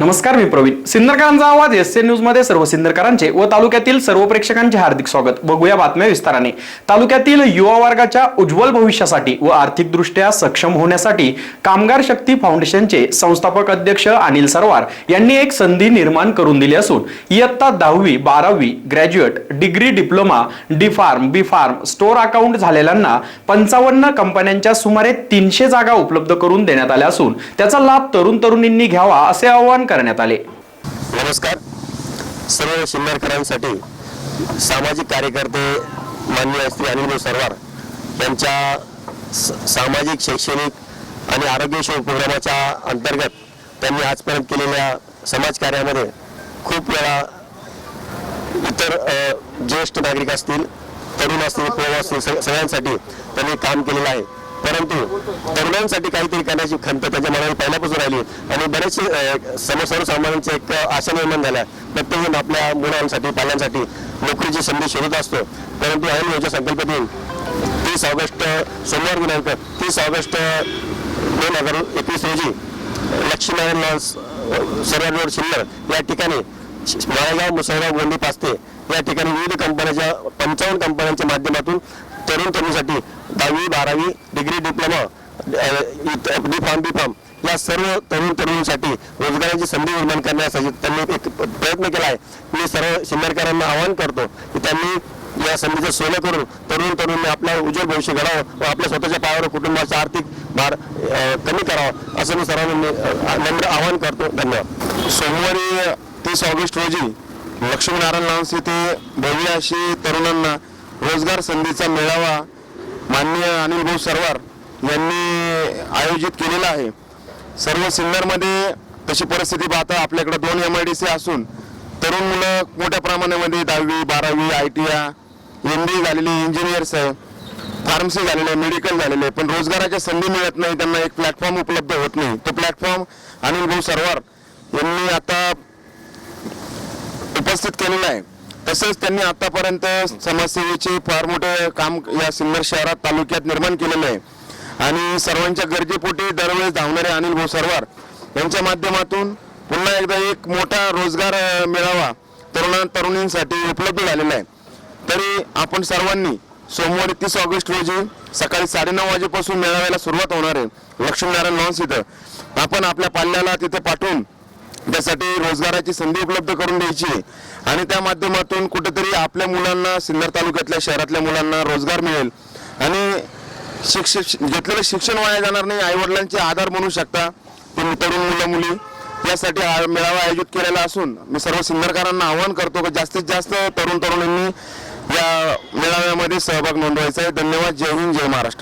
नमस्कार मी प्रवीण. सिंदरकरांचा आवाज S N न्यूजमध्ये सर्व सिंदरकरांचे व तालुक्यातील सर्व प्रेक्षकांचे हार्दिक स्वागत. बघूया बातम्या विस्ताराने. तालुक्यातील युवा वर्गाच्या उज्ज्वल भविष्यासाठी व आर्थिकदृष्ट्या सक्षम होण्यासाठी कामगार शक्ती फाउंडेशनचे संस्थापक अध्यक्ष अनिल सरवार यांनी एक संधी निर्माण करून दिली असून इयत्ता दहावी बारावी graduate degree diploma D pharm B pharm store account झालेल्यांना पंचावन्न कंपन्यांच्या सुमारे तीनशे जागा उपलब्ध करून देण्यात आल्या असून त्याचा लाभ तरुण तरुणींनी घ्यावा असे आवाहन करण्यात आले. नमस्कार. सर्व शिंदरकरांसाठी सामाजिक कार्यकर्ते माननीय श्री अनिल सरवार यांच्या सामाजिक शैक्षणिक आणि आरोग्यसेवा प्रोग्रामाच्या अंतर्गत त्यांनी आजपर्यंत केलेल्या समाजकार्यामध्ये खूप वेळा इतर ज्येष्ठ नागरिक असतील तरुण असतील असतील सगळ्यांसाठी त्यांनी काम केलेलं आहे. परंतु तरुणांसाठी काहीतरी करण्याची खंत त्याच्या मनावर पहिल्यापासून राहिली आणि बरेचसे सर्वसामान्यांचे एक आशा निर्माण झाल्या प्रत्येकजण आपल्या मुलांसाठी पाल्यांसाठी नोकरीची संधी शोधत असतो. परंतु ऐन योजना संकल्पनेतून तीस ऑगस्ट सोमवार दिनांक तीस ऑगस्ट दोन हजार एकवीस रोजी लक्ष्मीनारायण लॉन्स रोड शिल्लर या ठिकाणी माळेगाव मुसळगाव गोंडी पास्ते या ठिकाणी विविध कंपन्यांच्या पंचावन्न कंपन्यांच्या माध्यमातून तरुण तरुणसाठी दहावी बारावी degree diploma D pharm B pharm या सर्व तरुण तरुणींसाठी रोजगाराची संधी निर्माण करण्यासाठी त्यांनी एक प्रयत्न केला आहे. मी सर्व शिन्नरकरांना आवाहन करतो की त्यांनी या संधीचं सोनं करून तरुण तरुणांनी आपलं उज्ज्वल भविष्य घडावं व आपल्या स्वतःच्या पायावर कुटुंबाचा आर्थिक भार कमी करावा असं मी सर्वांना नम्र आवाहन करतो. धन्यवाद. सोमवारी तीस ऑगस्ट रोजी लक्ष्मीनारायण लॉन्स येथे भव्य अशी तरुणांना रोजगार संधीचा मेळावा माननीय अनिल भाऊ सरवार यांनी आयोजित केलेला आहे. सर्व सिन्नरमध्ये तशी परिस्थिती पाहता आपल्याकडे दोन एम आय डी सी असून तरुण मुलं मोठ्या प्रमाणामध्ये दहावी बारावी I T I M D झालेली इंजिनियर्स आहे फार्मसी झालेले मेडिकल झालेले पण रोजगाराच्या संधी मिळत नाही त्यांना एक प्लॅटफॉर्म उपलब्ध होत नाही. तो प्लॅटफॉर्म अनिल भाऊ सरवार यांनी आता उपस्थित केलेला आहे. तसेच त्यांनी आतापर्यंत समाजसेवेचे फार मोठे काम या सिन्नर शहरात तालुक्यात निर्माण केलेलं आहे. आणि सर्वांच्या गरजेपोटी दरवेळेस धावणारे अनिल भाऊ सरवार यांच्या माध्यमातून पुन्हा एकदा एक मोठा रोजगार मिळावा मेळावा तरुणा तरुणींसाठी उपलब्ध झालेला आहे. तरी आपण सर्वांनी सोमवारी तीस ऑगस्ट रोजी सकाळी साडेनऊ वाजेपासून मेळाव्याला सुरुवात होणार आहे. लक्ष्मीनारायण लॉन्स इथं. आपण आपल्या पाल्याला तिथे पाठवून त्यासाठी रोजगाराची संधी उपलब्ध करून द्यायची आहे. आणि त्या माध्यमातून कुठेतरी आपल्या मुलांना सिन्नर तालुक्यातल्या शहरातल्या मुलांना रोजगार मिळेल. आणि शिक्षण घेतलेलं शिक्षण वाया जाणार नाही आईवडिलांचे आधार बनू शकता. तरुण मुलं मुली यासाठी मेळावा आयोजित केलेला असून मी सर्व सिन्नरकरांना आवाहन करतो की जास्तीत जास्त तरुण तरुणींनी या मेळाव्यामध्ये सहभाग नोंदवायचा आहे. धन्यवाद. जय हिंद जय महाराष्ट्र.